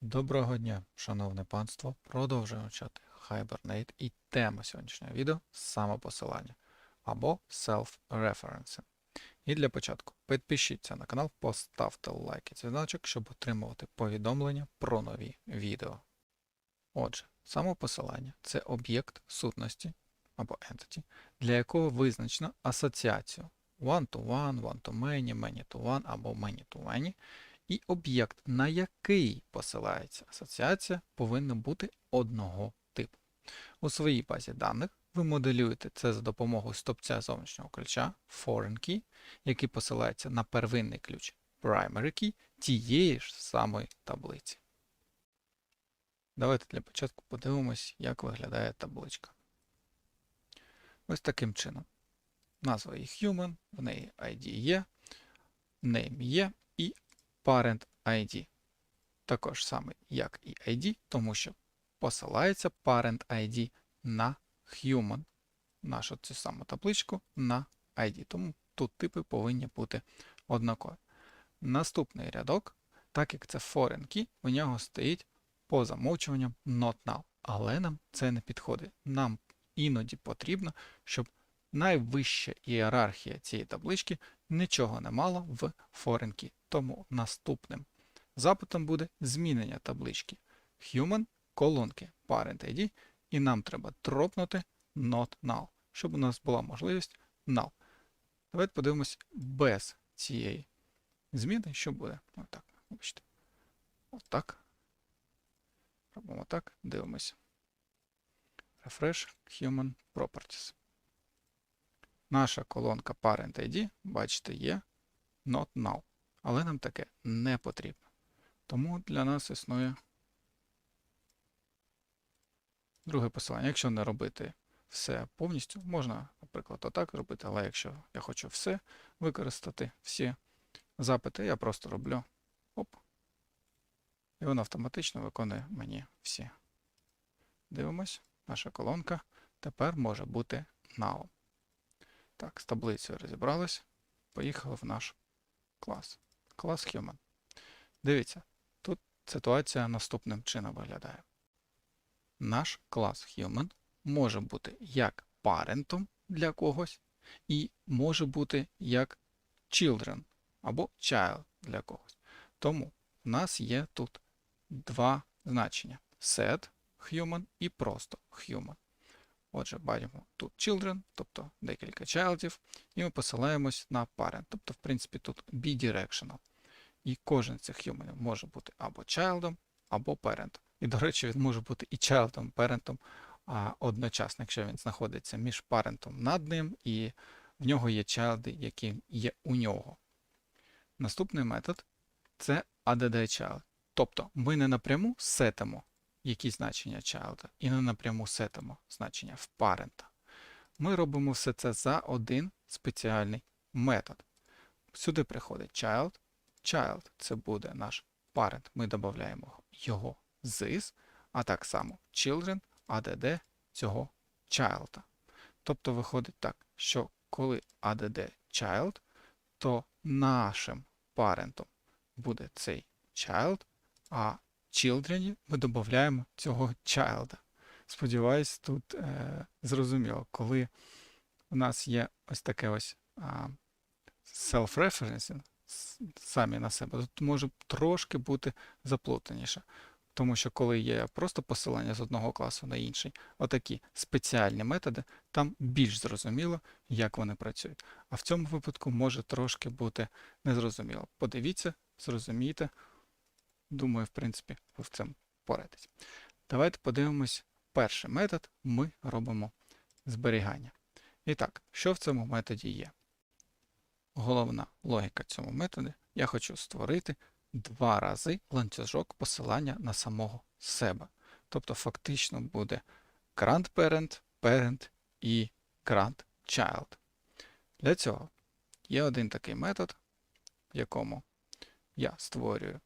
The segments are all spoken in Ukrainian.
Доброго дня, шановне панство. Продовжуємо вчати Hibernate і тема сьогоднішнього відео самопосилання або self-referencing. І для початку підпишіться на канал, поставте лайк і дзвіночок, щоб отримувати повідомлення про нові відео. Отже, самопосилання це об'єкт сутності або entity, для якого визначено асоціацію one-to-one, one-to-many, many-to-one або many-to-many, і об'єкт, на який посилається асоціація, повинен бути одного типу. У своїй базі даних ви моделюєте це за допомогою стопця зовнішнього ключа foreign key, який посилається на первинний ключ primary key тієї ж самої таблиці. Давайте для початку подивимось, як виглядає табличка. Ось таким чином. Назва її human, в неї ID є, name є і parent ID. Також саме як і ID, тому що посилається parent ID на human, нашу цю саму табличку на ID. Тому тут типи повинні бути однакові. Наступний рядок, так як це foreign key, у нього стоїть по замовчуванням not null. Але нам це не підходить. Нам іноді потрібно, щоб найвища ієрархія цієї таблички нічого не мала в foreign key. Тому наступним запитом буде змінення таблички human колонки parent ID, і нам треба дропнути not null, щоб у нас була можливість null. Давайте подивимось без цієї зміни, що буде. Отак. Вибачте. Отак. Робимо так, дивимося. Refresh Human Properties. Наша колонка Parent ID, бачите, є not null. Але нам таке не потрібно. Тому для нас існує друге посилання. Якщо не робити все повністю, можна, наприклад, отак робити, але якщо я хочу все використати, всі запити, я просто роблю оп. І воно автоматично виконує мені всі. Дивимось, наша колонка тепер може бути null. Так, з таблицею розібрались. Поїхали в наш клас. Клас Human. Дивіться, тут ситуація наступним чином виглядає. Наш клас Human може бути як парентом для когось, і може бути як children або child для когось. Тому в нас є тут два значення: set human і просто human. Отже, бачимо тут children, тобто декілька childів, і ми посилаємось на parent. Тобто, в принципі, тут bidirectional. І кожен з цих humanів може бути або childом, або parent. І, до речі, він може бути і childом, parentом а одночасно, якщо він знаходиться між парентом над ним, і в нього є child, які є у нього. Наступний метод це addChild. Тобто ми не напряму сетимо які значення child, і не напряму сетимо значення в парента. Ми робимо все це за один спеціальний метод. Сюди приходить child. Child це буде наш парент. Ми додаємо його з а так само children, add цього child. Тобто виходить так, що коли add child, то нашим парентом буде цей child, а children ми додаємо цього child. Сподіваюсь, тут е, зрозуміло, коли у нас є ось таке ось self-referencing самі на себе, тут може трошки бути заплутаніше. Тому що коли є просто посилання з одного класу на інший, отакі спеціальні методи, там більш зрозуміло, як вони працюють. А в цьому випадку може трошки бути незрозуміло. Подивіться, зрозумійте. Думаю, в принципі, ви в цьому порадитесь. Давайте подивимось перший метод. Ми робимо зберігання. І так, що в цьому методі є? Головна логіка цьому методі я хочу створити два рази ланцюжок посилання на самого себе. Тобто, фактично буде grandparent, parent і grandchild. Для цього є один такий метод, в якому я створюю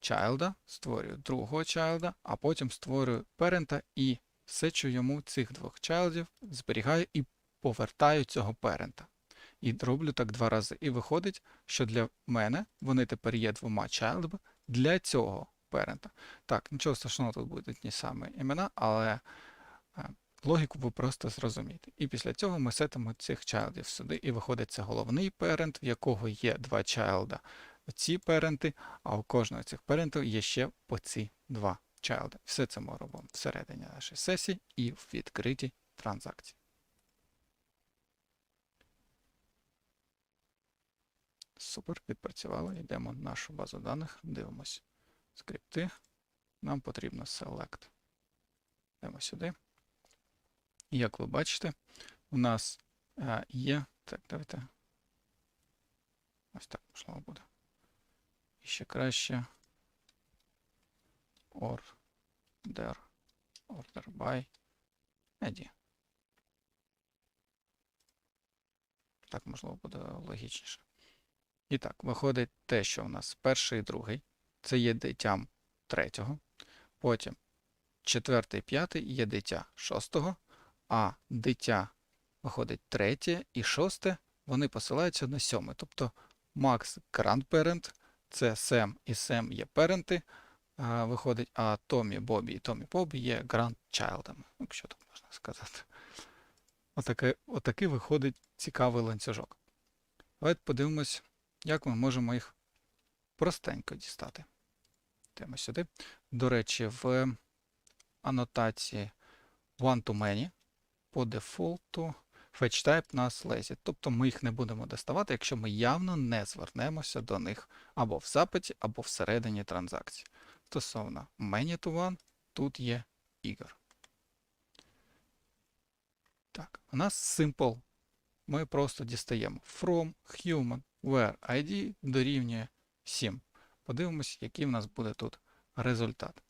чайлда, створюю другого чайлда, а потім створюю парента і сечу йому цих двох чайлдів, зберігаю і повертаю цього парента. І роблю так два рази. І виходить, що для мене вони тепер є двома чайлдами. Для цього парента. Так, нічого страшного, тут будуть ті самі імена, але е, логіку ви просто зрозумієте. І після цього ми сетимо цих чайлдів сюди, і виходить це головний парент, в якого є два чайлда. Ці паренти, а у кожного цих парентів є ще по ці два чайлди. Все це ми робимо всередині нашої сесії і в відкритій транзакції. Супер, відпрацювали. Йдемо в нашу базу даних, дивимось скрипти. Нам потрібно select. Йдемо сюди. Як ви бачите, у нас е, є. Так, давайте. Ось так можливо буде. І ще краще. Order. Order by ID. Так, можливо, буде логічніше. І так, виходить те, що у нас перший і другий. Це є дитям третього. Потім четвертий і п'ятий є дитя шостого. А дитя виходить третє і шосте, вони посилаються на сьоме. Тобто Макс grandparent, це Сем і Сем є паренти, а, виходить, а Томі, Бобі і Томі Бобі є grandchildами, якщо так можна сказати. Отакий, отакий виходить цікавий ланцюжок. Давайте подивимось, як ми можемо їх простенько дістати. Йдемо сюди. До речі, в анотації one-to-many по дефолту fetch type нас lazy. Тобто ми їх не будемо доставати, якщо ми явно не звернемося до них або в запиті, або всередині транзакції. Стосовно many to one, тут є ігор. Так, у нас simple. Ми просто дістаємо from human where ID дорівнює 7. Подивимось, який в нас буде тут результат.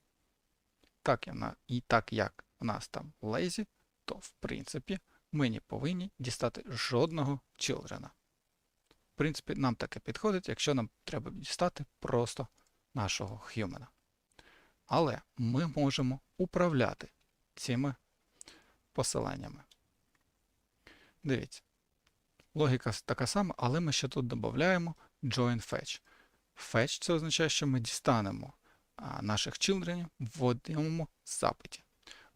Так, і так як у нас там lazy, то в принципі ми не повинні дістати жодного children. В принципі, нам таке підходить, якщо нам треба дістати просто нашого human. Але ми можемо управляти цими посиланнями. Дивіться. Логіка така сама, але ми ще тут додаємо join fetch. Fetch це означає, що ми дістанемо наших children в одному запиті.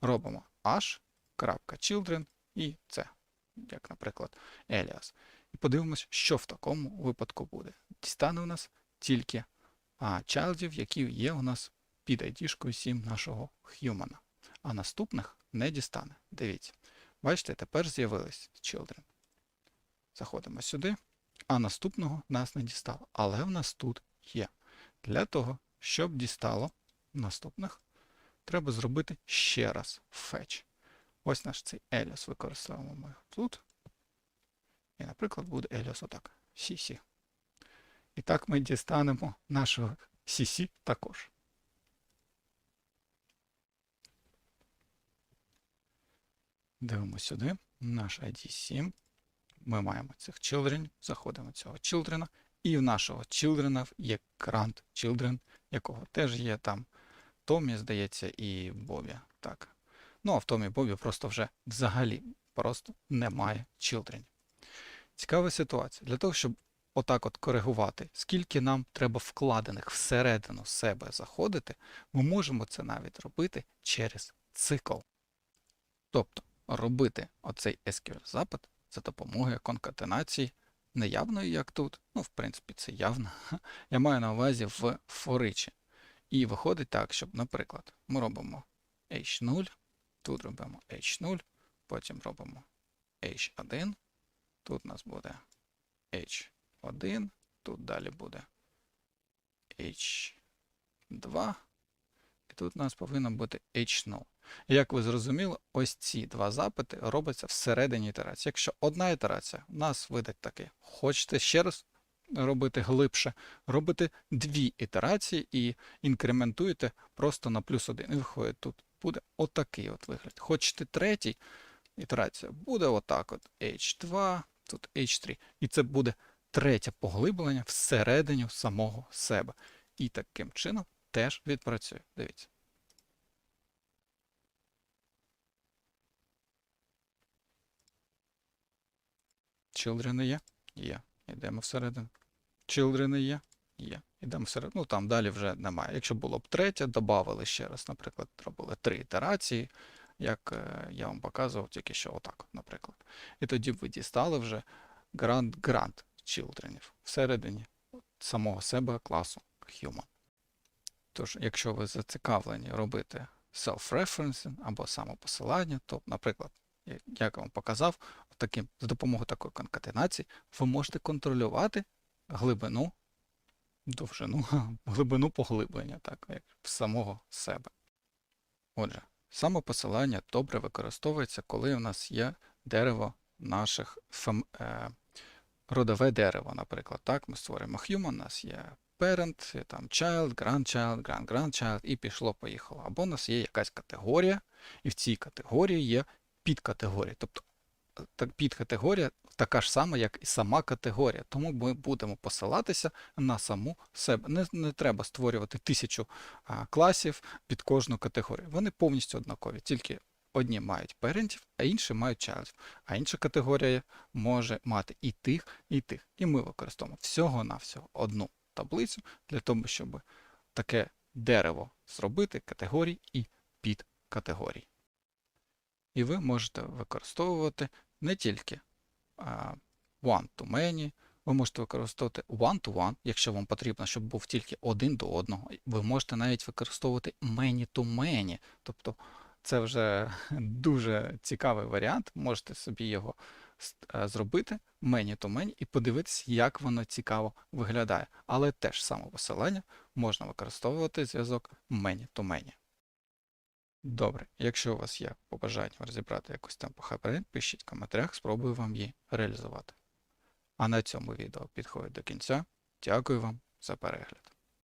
Робимо h.children і це, як, наприклад, Elias. І подивимось, що в такому випадку буде. Дістане у нас тільки чайлдів, які є у нас під ID 7 нашого human. А наступних не дістане. Дивіться. Бачите, тепер з'явились children. Заходимо сюди, а наступного нас не дістало. Але в нас тут є. Для того, щоб дістало наступних, треба зробити ще раз fetch. Ось наш цей Elias використовуємо ми тут. І, наприклад, буде Elias отак. CC. І так ми дістанемо нашого CC також. Дивимося сюди. Наш ID 7. Ми маємо цих children, заходимо цього children, і в нашого children є grant children, якого теж є там Томі, здається, і Бобі. Так. Ну, а в Томі Бобі просто вже взагалі просто немає children. Цікава ситуація. Для того, щоб отак от коригувати, скільки нам треба вкладених всередину себе заходити, ми можемо це навіть робити через цикл. Тобто робити оцей SQL-запит за допомогою конкатенації неявної, як тут. Ну, в принципі, це явно. Я маю на увазі в форичі. І виходить так, щоб, наприклад, ми робимо H0, тут робимо H0, потім робимо H1, тут у нас буде H1, тут далі буде H2, і тут у нас повинно бути H0. Як ви зрозуміли, ось ці два запити робляться всередині ітерації. Якщо одна ітерація нас видать таке, хочете ще раз робити глибше, робите дві ітерації і інкрементуєте просто на плюс один. І виходить, тут буде отакий от вигляд. Хочете третій ітерація, буде отак от H2, тут H3. І це буде третє поглиблення всередині самого себе. І таким чином теж відпрацює. Дивіться. Children є? Є. Йдемо всередину. Children є? є. Ідемо всередину, ну там далі вже немає. Якщо було б третє, додавали ще раз, наприклад, робили три ітерації, як е, я вам показував тільки що отак, наприклад. І тоді б ви дістали вже Grand Grand Childrenів всередині самого себе класу Human. Тож, якщо ви зацікавлені робити self-referencing або самопосилання, то, наприклад, як я вам показав, таким, за допомогою такої конкатенації ви можете контролювати глибину, довжину, глибину поглиблення, так, як самого себе. Отже, самопосилання добре використовується, коли у нас є дерево наших фем, е, родове дерево, наприклад. Так, ми створюємо human, у нас є parent, там child, grandchild, grand-grandchild, і пішло-поїхало. Або у нас є якась категорія, і в цій категорії є підкатегорія. Тобто підкатегорія така ж сама, як і сама категорія. Тому ми будемо посилатися на саму себе. Не, не треба створювати тисячу а, класів під кожну категорію. Вони повністю однакові, тільки одні мають парентів, а інші мають childів. А інша категорія може мати і тих, і тих. І ми використовуємо всього-навсього одну таблицю для того, щоб таке дерево зробити категорій і підкатегорій. І ви можете використовувати не тільки one-to-many, ви можете використовувати one-to-one, якщо вам потрібно, щоб був тільки один до одного. Ви можете навіть використовувати many-to-many, тобто це вже дуже цікавий варіант. Можете собі його е, зробити many-to-many і подивитися, як воно цікаво виглядає. Але теж саме посилання можна використовувати зв'язок many-to-many. Добре, якщо у вас є побажання розібрати якусь там похабарин, пишіть в коментарях, спробую вам її реалізувати. А на цьому відео підходить до кінця. Дякую вам за перегляд.